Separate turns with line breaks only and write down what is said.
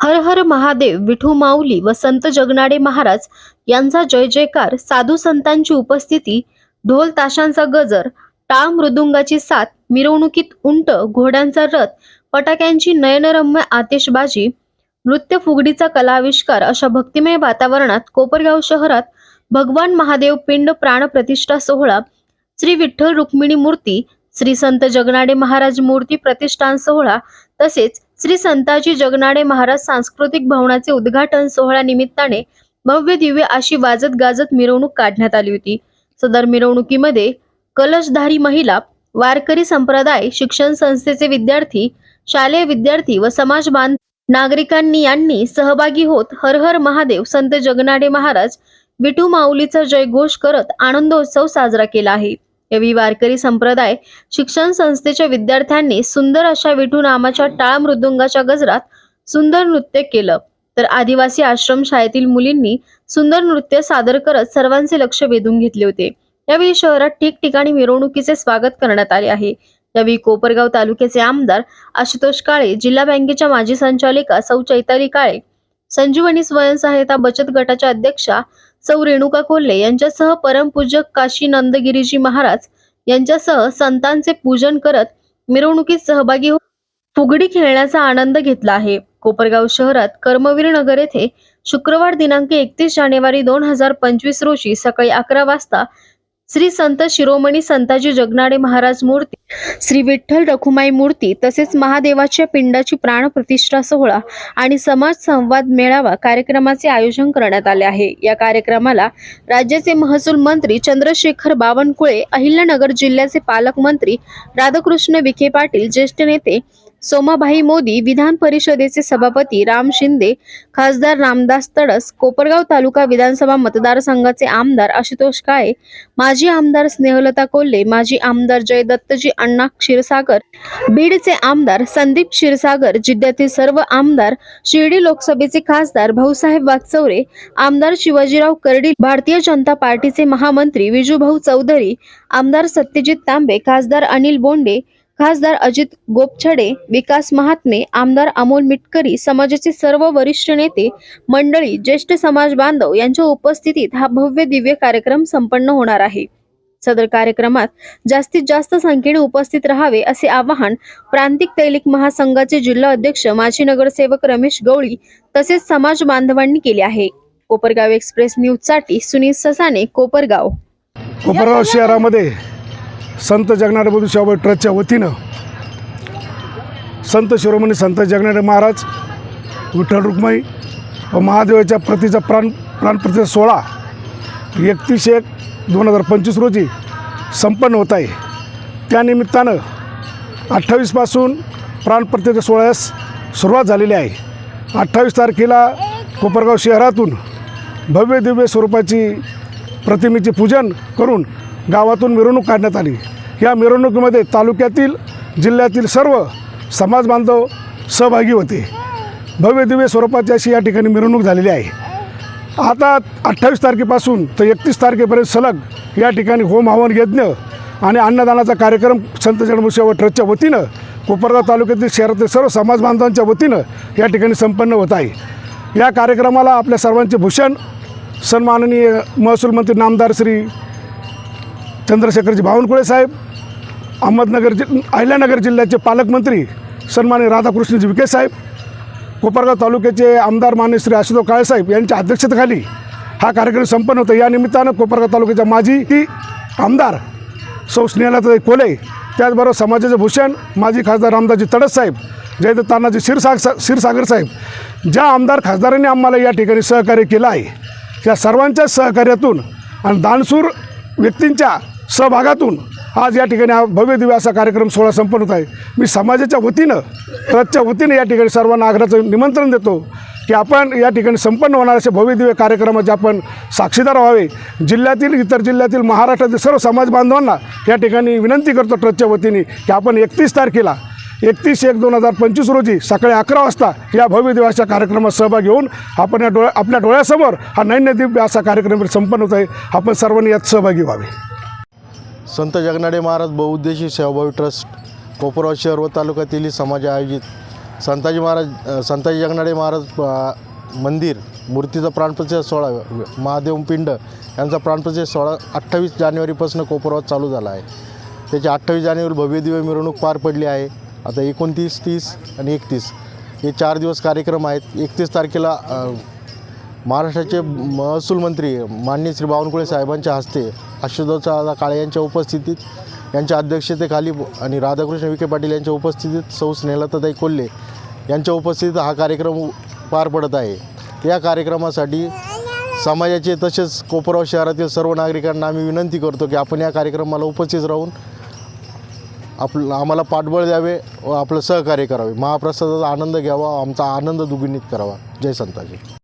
हर हर महादेव विठू माऊली व संत जगनाडे महाराज यांचा जय जयकार. साधू संतांची उपस्थिती ढोल ताशांचा गजर टाळ मृदुंगाची साथ मिरवणुकीत उंट घोड्यांचा रथ फटाक्यांची नयनरम्य आतिषबाजी नृत्य फुगडीचा कलाविष्कार अशा भक्तिमय वातावरणात कोपरगाव शहरात भगवान महादेव पिंड प्राण प्रतिष्ठा सोहळा श्री विठ्ठल रुक्मिणी मूर्ती श्री संत जगनाडे महाराज मूर्ती प्रतिष्ठान सोहळा तसेच श्री संताजी जगनाडे महाराज सांस्कृतिक भवनाचे उद्घाटन सोहळ्या निमित्ताने भव्य दिव्य अशी वाजत गाजत मिरवणूक काढण्यात आली होती. सदर मिरवणुकीमध्ये कलशधारी महिला वारकरी संप्रदाय शिक्षण संस्थेचे विद्यार्थी शालेय विद्यार्थी व समाज बांध नागरिकांनी यांनी सहभागी होत हर हर महादेव संत जगनाडे महाराज विठू माऊलीचा जयघोष करत आनंदोत्सव साजरा केला आहे. यावेळी वारकरी संप्रदाय शिक्षण संस्थेच्या विद्यार्थ्यांनी सुंदर अशा विठू नामाच्या टाळ मृदुंगाच्या गजरात सुंदर नृत्य केलं. तर आदिवासी आश्रम शाळेतील मुलींनी सुंदर नृत्य सादर करत सर्वांचे लक्ष वेधून घेतले होते. यावेळी शहरात ठिकठिकाणी मिरवणुकीचे स्वागत करण्यात आले आहे. यावेळी कोपरगाव तालुक्याचे आमदार आशुतोष काळे जिल्हा बँकेच्या माजी संचालिका सौ चैताली काळे संजीवनी स्वयंसहायता बचत गटाच्या अध्यक्षा सौ रेणुका कोल्हे यांच्यासह परमपूज्य काशी नंदगिरीजी महाराज यांच्यासह संतांचे पूजन करत मिरवणुकीत सहभागी होऊन फुगडी खेळण्याचा आनंद घेतला आहे. कोपरगाव शहरात कर्मवीर नगर येथे शुक्रवार दिनांक एकतीस जानेवारी दोन हजार पंचवीस रोजी सकाळी अकरा वाजता श्री संत शिरोमणी संताजी जगनाडे महाराज मूर्ती श्री विठ्ठल रखुमाई मूर्ती तसेच महादेवाच्या पिंडाची प्राणप्रतिष्ठा सोहळा आणि समाज संवाद मेळावा कार्यक्रमाचे आयोजन करण्यात आले आहे. या कार्यक्रमाला राज्याचे महसूल मंत्री चंद्रशेखर बावनकुळे अहिल्यानगर जिल्ह्याचे पालकमंत्री राधाकृष्ण विखे पाटील ज्येष्ठ नेते सोमाभाई मोदी विधान परिषदेचे सभापती राम शिंदे खासदार रामदास तडस कोपरगाव तालुका विधानसभा मतदारसंघाचे आमदार आशुतोष काळे माजी आमदार स्नेहलता कोल्हे माजी आमदार जयदत्तजी अण्णा क्षीरसागर बीडचे आमदार संदीप क्षीरसागर जिल्ह्यातील सर्व आमदार शिर्डी लोकसभेचे खासदार भाऊसाहेब वागचौरे आमदार शिवाजीराव कर्डी भारतीय जनता पार्टीचे महामंत्री विजूभाऊ चौधरी आमदार सत्यजित तांबे खासदार अनिल बोंडे खासदार अजित गोपछडे विकास महात्मे आमदार अमोल मिटकरी समाजाचे सर्व वरिष्ठ नेते मंडळी ज्येष्ठ समाज बांधव यांच्या उपस्थितीत हा भव्य दिव्य कार्यक्रम संपन्न होणार आहे. सदर कार्यक्रमात जास्तीत जास्त संख्येने उपस्थित राहावे असे आवाहन प्रांतिक तैलिक महासंघाचे जिल्हा अध्यक्ष माजी नगरसेवक रमेश गवळी तसेच समाज बांधवांनी केले आहे. कोपरगाव एक्सप्रेस न्यूजसाठी सुनील ससाने कोपरगाव.
कोपरगाव शहरामध्ये संत जगनाडे बधू शाहू ट्रस्टच्या वतीनं संत शिरोमणी संत जगनाडे महाराज विठ्ठल रुक्माई व महादेवाच्या प्रतीचा प्राण प्राणप्रतिचा सोहळा एकतीस एक दोन हजार पंचवीस रोजी संपन्न होत आहे. त्यानिमित्तानं अठ्ठावीसपासून प्राणप्रतिच्या सोहळ्यास सुरुवात झालेली आहे. अठ्ठावीस तारखेला कोपरगाव शहरातून भव्य दिव्य स्वरूपाची प्रतिमेचे पूजन करून गावातून मिरवणूक काढण्यात आली. या मिरवणुकीमध्ये तालुक्यातील जिल्ह्यातील सर्व समाज बांधव सहभागी होते. भव्य दिव्य स्वरूपाची अशी या ठिकाणी मिरवणूक झालेली आहे. आता अठ्ठावीस तारखेपासून तर एकतीस तारखेपर्यंत सलग या ठिकाणी होम हवन यज्ञ आणि अन्नदानाचा कार्यक्रम संत जन्मसेवा ट्रस्टच्या वतीनं कोपरगाव तालुक्यातील शहरातील सर्व समाज बांधवांच्या वतीनं या ठिकाणी संपन्न होत आहे. या कार्यक्रमाला आपल्या सर्वांचे भूषण सन्माननीय महसूल मंत्री नामदार श्री चंद्रशेखरजी बावनकुळे साहेब अहमदनगर जि अहिल्यानगर जिल्ह्याचे पालकमंत्री सन्मान्य राधाकृष्णजी विखे साहेब कोपरगाव तालुक्याचे आमदार मान्य श्री आशुतोष काळेसाहेब यांच्या अध्यक्षतेखाली हा कार्यक्रम संपन्न होता. या निमित्तानं कोपरगाव तालुक्याच्या माजी ती आमदार सौ स्नेहलाताई कोले त्याचबरोबर समाजाचे भूषण माजी खासदार रामदासजी तडस साहेब जयदत्त तानाजी क्षीरसाग क्षीरसागर साहेब ज्या आमदार खासदारांनी आम्हाला या ठिकाणी सहकार्य केलं आहे त्या सर्वांच्या सहकार्यातून आणि दानसूर व्यक्तींच्या सहभागातून आज या ठिकाणी हा भव्य दिव्य असा कार्यक्रम सोहळा संपन्न होत आहे. मी समाजाच्या वतीनं ट्रस्टच्या वतीनं या ठिकाणी सर्वांना आग्रहाचं निमंत्रण देतो की आपण या ठिकाणी संपन्न होणार असे भव्य दिव्य कार्यक्रमाचे आपण साक्षीदार व्हावे. जिल्ह्यातील इतर जिल्ह्यातील महाराष्ट्रातील सर्व समाज बांधवांना या ठिकाणी विनंती करतो ट्रस्टच्या वतीने की आपण एकतीस तारखेला एकतीस एक दोन हजार पंचवीस रोजी सकाळी अकरा वाजता या भव्य दिवसाच्या कार्यक्रमात सहभागी होऊन आपण या डोळ्या आपल्या डोळ्यासमोर हा नैन्यदिव्य असा कार्यक्रम संपन्न होत आहे. आपण सर्वांनी यात सहभागी व्हावे.
संत जगनाडे महाराज बहुउद्देशी सेवाभावी ट्रस्ट कोपरगाव शहर व तालुक्यातील समाज आयोजित संताजी महाराज संताजी जगनाडे महाराज मंदिर मूर्तीचा प्राणप्रतिष्ठा सोहळा महादेव पिंड यांचा प्राणप्रतिष्ठा सोहळा अठ्ठावीस जानेवारीपासून कोपरावात चालू झाला आहे. त्याची अठ्ठावीस जानेवारी भव्यदिव्य मिरवणूक पार पडली आहे. आता एकोणतीस तीस आणि एकतीस हे चार दिवस कार्यक्रम आहेत. एकतीस तारखेला महाराष्ट्राचे महसूल मंत्री माननीय श्री बावनकुळे साहेबांच्या हस्ते आशुतोष काळे यांच्या उपस्थितीत यांच्या अध्यक्षतेखाली आणि राधाकृष्ण विखे पाटील यांच्या उपस्थितीत सौ स्नेहलताताई कोल्हे यांच्या उपस्थितीत हा कार्यक्रम पार पडत आहे. या कार्यक्रमासाठी समाजाचे तसेच कोपराव शहरातील सर्व नागरिकांना आम्ही विनंती करतो की आपण या कार्यक्रमाला उपस्थित राहून आपलं आम्हाला पाठबळ द्यावे व आपलं सहकार्य करावे. महाप्रसादाचा आनंद घ्यावा आमचा आनंद दुगिनीत करावा. जय संताजी.